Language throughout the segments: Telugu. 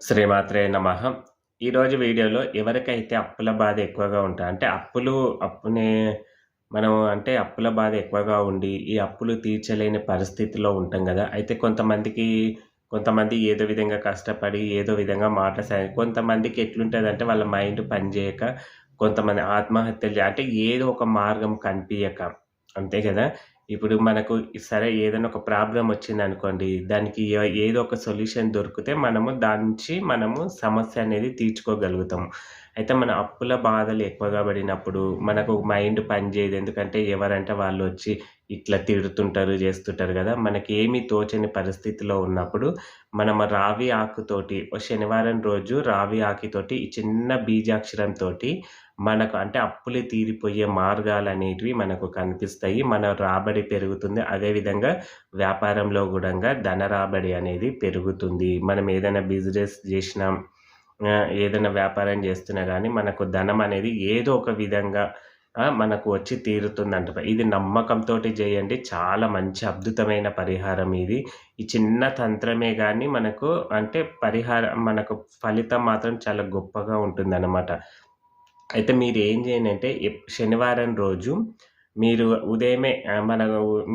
శ్రీమాత్రే నమః. ఈరోజు వీడియోలో ఎవరికైతే అప్పుల బాధ ఎక్కువగా ఉంటా అంటే అప్పులు అప్పునే మనం అంటే అప్పుల బాధ ఎక్కువగా ఉండి ఈ అప్పులు తీర్చలేని పరిస్థితిలో ఉంటాం కదా. అయితే కొంతమందికి కొంతమంది ఏదో విధంగా కష్టపడి ఏదో విధంగా మాట కొంతమందికి ఎట్లుంటుందంటే వాళ్ళ మైండ్ పనిచేయక కొంతమంది ఆత్మహత్యలు అంటే ఏదో ఒక మార్గం కనిపించక అంతే కదా. ఇప్పుడు మనకు సరే ఏదైనా ఒక ప్రాబ్లం వచ్చిందనుకోండి దానికి ఏదో ఒక సొల్యూషన్ దొరికితే మనము దాని నుంచి మనము సమస్య అనేది తీర్చుకోగలుగుతాము. అయితే మన అప్పుల బాధలు ఎక్కువగా పడినప్పుడు మనకు మైండ్ పనిచేయదు. ఎందుకంటే ఎవరంటే వాళ్ళు వచ్చి ఇట్లా తిడుతుంటారు చేస్తుంటారు కదా. మనకి ఏమీ తోచని పరిస్థితిలో ఉన్నప్పుడు మనం రావి ఆకుతోటి ఓ శనివారం రోజు రావి ఆకుతోటి ఈ చిన్న బీజాక్షరంతోటి మనకు అంటే అప్పులు తీరిపోయే మార్గాలు అనేటివి మనకు కనిపిస్తాయి. మన రాబడి పెరుగుతుంది. అదేవిధంగా వ్యాపారంలో కూడా ధన రాబడి అనేది పెరుగుతుంది. మనం ఏదైనా బిజినెస్ చేసినాం ఏదైనా వ్యాపారం చేస్తున్నా కానీ మనకు ధనం అనేది ఏదో ఒక విధంగా మనకు వచ్చి తీరుతుందంట ఇది నమ్మకంతో చేయండి. చాలా మంచి అద్భుతమైన పరిహారం ఇది. ఈ చిన్న తంత్రమే కానీ మనకు అంటే పరిహారం మనకు ఫలితం మాత్రం చాలా గొప్పగా ఉంటుందన్నమాట. అయితే మీరు ఏం చేయండి అంటే ఎప్- శనివారం రోజు మీరు ఉదయమే మన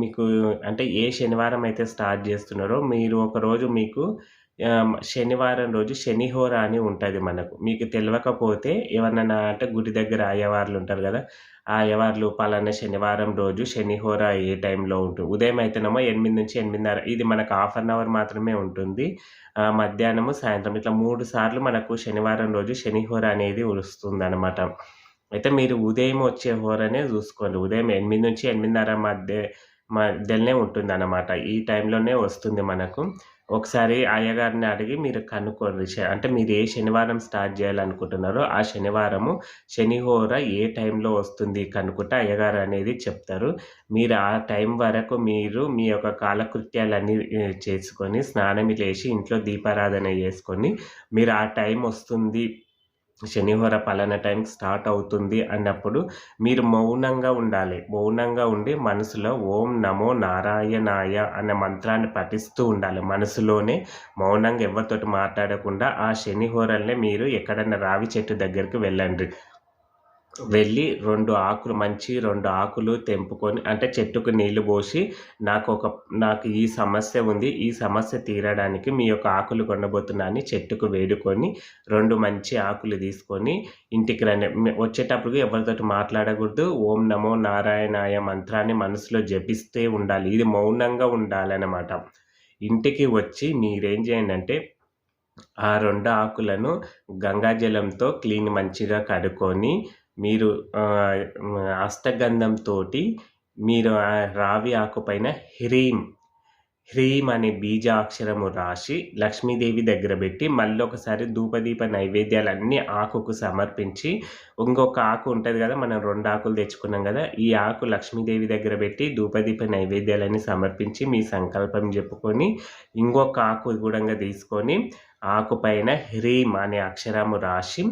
మీకు అంటే ఏ శనివారం అయితే స్టార్ట్ చేస్తున్నారో మీరు ఒకరోజు మీకు శనివారం రోజు శనిహోర అని ఉంటుంది మనకు. మీకు తెలియకపోతే ఎవరన్నా అంటే గుడి దగ్గర అయ్యవార్లు ఉంటారు కదా ఆ అయ్యవార్లు పలానా శనివారం రోజు శనిహోర ఏ టైంలో ఉంటుంది ఉదయం అయితేనేమో ఎనిమిది నుంచి ఎనిమిదిన్నర ఇది మనకు హాఫ్ అన్ అవర్ మాత్రమే ఉంటుంది. మధ్యాహ్నము సాయంత్రం ఇట్లా మూడు సార్లు మనకు శనివారం రోజు శనిహోర అనేది వస్తుంది అనమాట అయితే మీరు ఉదయం వచ్చే హోరనే చూసుకోండి. ఉదయం ఎనిమిది నుంచి ఎనిమిదిన్నర మధ్య మధ్యలోనే ఉంటుంది అన్నమాట ఈ టైంలోనే వస్తుంది మనకు. ఒకసారి అయ్యగారిని అడిగి మీరు కనుక్కోండి. అంటే మీరు ఏ శనివారం స్టార్ట్ చేయాలనుకుంటున్నారో ఆ శనివారము శనిహోర ఏ టైంలో వస్తుంది కనుక్కుంటే అయ్యగారు అనేది చెప్తారు. మీరు ఆ టైం వరకు మీరు మీ యొక్క కాలకృత్యాలన్నీ చేసుకొని స్నానం చేసి ఇంట్లో దీపారాధన చేసుకొని మీరు ఆ టైం వస్తుంది శనివార పలానా టైంకి స్టార్ట్ అవుతుంది అన్నప్పుడు మీరు మౌనంగా ఉండాలి. మౌనంగా ఉండి మనసులో ఓం నమో నారాయణాయ అనే మంత్రాన్ని పఠిస్తూ ఉండాలి. మనసులోనే మౌనంగా ఎవరితోటి మాట్లాడకుండా ఆ శనిహోరల్ని మీరు ఎక్కడన్నా రావి చెట్టు దగ్గరికి వెళ్ళండి. వెళ్ళి రెండు ఆకులు మంచి రెండు ఆకులు తెంపుకొని అంటే చెట్టుకు నీళ్ళు పోసి నాకు ఒక నాకు ఈ సమస్య ఉంది ఈ సమస్య తీరడానికి మీ యొక్క ఆకులు కొనబోతున్నా చెట్టుకు వేడుకొని రెండు మంచి ఆకులు తీసుకొని ఇంటికి రండి. వచ్చేటప్పుడు ఎవరితోటి మాట్లాడకూడదు. ఓం నమో నారాయణాయ మంత్రాన్ని మనసులో జపిస్తే ఉండాలి. ఇది మౌనంగా ఉండాలన్నమాట. ఇంటికి వచ్చి మీరేం చేయండి అంటే ఆ రెండు ఆకులను గంగాజలంతో క్లీన్ మంచిగా కడుక్కొని మీరు ఆ, అష్టగంధంతో మీరు ఆ రావి ఆకు పైన హ్రీం హ్రీం అనే బీజాక్షరము రాసి లక్ష్మీదేవి దగ్గర పెట్టి మళ్ళీ ఒకసారి ధూపదీప నైవేద్యాలన్నీ ఆకుకు సమర్పించి ఇంకొక ఆకు ఉంటుంది కదా మనం రెండు ఆకులు తెచ్చుకున్నాం కదా ఈ ఆకు లక్ష్మీదేవి దగ్గర పెట్టి ధూపదీప నైవేద్యాలన్నీ సమర్పించి మీ సంకల్పం చెప్పుకొని ఇంకొక ఆకు కూడా తీసుకొని ఆకుపైన హ్రీం అనే అక్షరము రాసి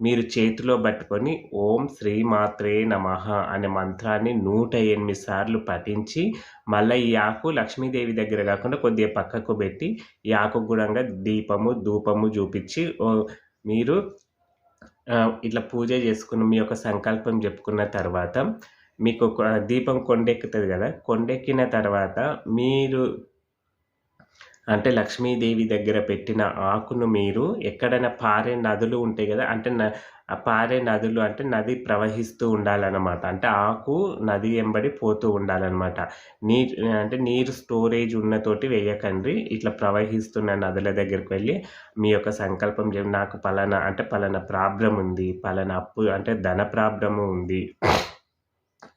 మీరు చేతిలో పట్టుకొని ఓం శ్రీమాత్రే నమః అనే మంత్రాన్ని నూట ఎనిమిది సార్లు పఠించి మళ్ళీ ఈ ఆకు లక్ష్మీదేవి దగ్గర కాకుండా కొద్దిగా పక్కకు పెట్టి ఈ ఆకు కూడా దీపము ధూపము చూపించి మీరు ఇట్లా పూజ చేసుకుని మీ యొక్క సంకల్పం చెప్పుకున్న తర్వాత మీకు ఒక దీపం కొండెక్కుతుంది కదా కొండెక్కిన తర్వాత మీరు అంటే లక్ష్మీదేవి దగ్గర పెట్టిన ఆకును మీరు ఎక్కడైనా పారే నదులు ఉంటాయి కదా అంటే న పారే నదులు అంటే నది ప్రవహిస్తూ ఉండాలన్నమాట. అంటే ఆకు నది ఎంబడి పోతూ ఉండాలన్నమాట. నీరు అంటే నీరు స్టోరేజ్ ఉన్న తోటి వేయకండి. ఇట్లా ప్రవహిస్తున్న నదుల దగ్గరికి వెళ్ళి మీ యొక్క సంకల్పం నాకు పలానా అంటే పలానా ప్రాబ్లం ఉంది పలానా అప్పు అంటే ధన ప్రాబ్లము ఉంది.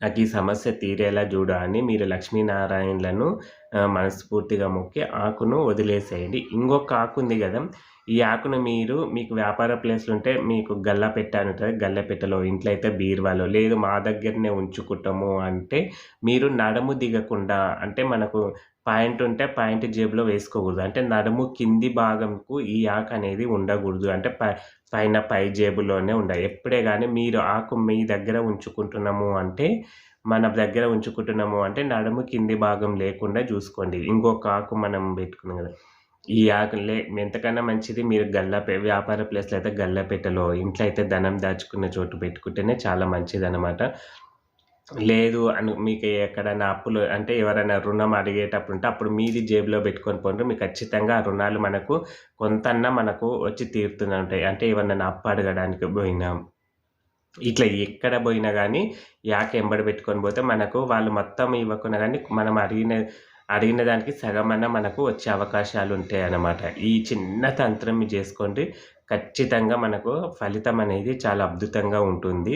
నాకు ఈ సమస్య తీరేలా చూడ అని మీరు లక్ష్మీనారాయణలను మనస్ఫూర్తిగా మొక్కి ఆకును వదిలేసేయండి. ఇంకొక ఆకు ఉంది కదా ఈ ఆకును మీరు మీకు వ్యాపార ప్లేస్లు ఉంటే మీకు గల్ల పెట్ట అని ఉంటుంది. గల్ల పెట్టలో ఇంట్లో అయితే బీరువాలో లేదు. మా దగ్గరనే ఉంచుకుంటాము అంటే మీరు నడుము దిగకుండా అంటే మనకు పాయింట్ ఉంటే పాయింట్ జేబులో వేసుకోకూడదు. అంటే నడుము కింది భాగంకు ఈ ఆకు అనేది ఉండకూడదు. అంటే ప పైన పై జేబులోనే ఉండాలి. ఎప్పుడే కానీ మీరు ఆకు మీ దగ్గర ఉంచుకుంటున్నాము అంటే మన దగ్గర ఉంచుకుంటున్నాము అంటే నడుము కింది భాగం లేకుండా చూసుకోండి. ఇంకొక ఆకు మనం పెట్టుకున్నాం కదా. ఈ ఆకులే ఎంతకన్నా మంచిది మీరు గల్లపే వ్యాపార ప్లేస్‌లో అయితే గల్లపేటలో ఇంట్లో అయితే ధనం దాచుకున్న చోటు పెట్టుకుంటేనే చాలా మంచిది అనమాట లేదు అని మీకు ఎక్కడైనా అప్పులు అంటే ఎవరైనా రుణం అడిగేటప్పుడు ఉంటే అప్పుడు మీది జేబులో పెట్టుకొని పోండి. మీకు ఖచ్చితంగా ఆ రుణాలు మనకు కొంతన్నా మనకు వచ్చి తీరుతూనే ఉంటాయి. అంటే ఎవరైనా అప్పు అడగడానికి పోయినా, ఇట్లా ఎక్కడ పోయినా కానీ యాక ఎంబడి పెట్టుకొని పోతే మనకు వాళ్ళు మొత్తం ఇవ్వకున్నా కానీ మనం అడిగిన అడిగిన దానికి సగమన్నా మనకు వచ్చే అవకాశాలు ఉంటాయి అన్నమాట ఈ చిన్న తంత్రం చేసుకోండి. ఖచ్చితంగా మనకు ఫలితం అనేది చాలా అద్భుతంగా ఉంటుంది.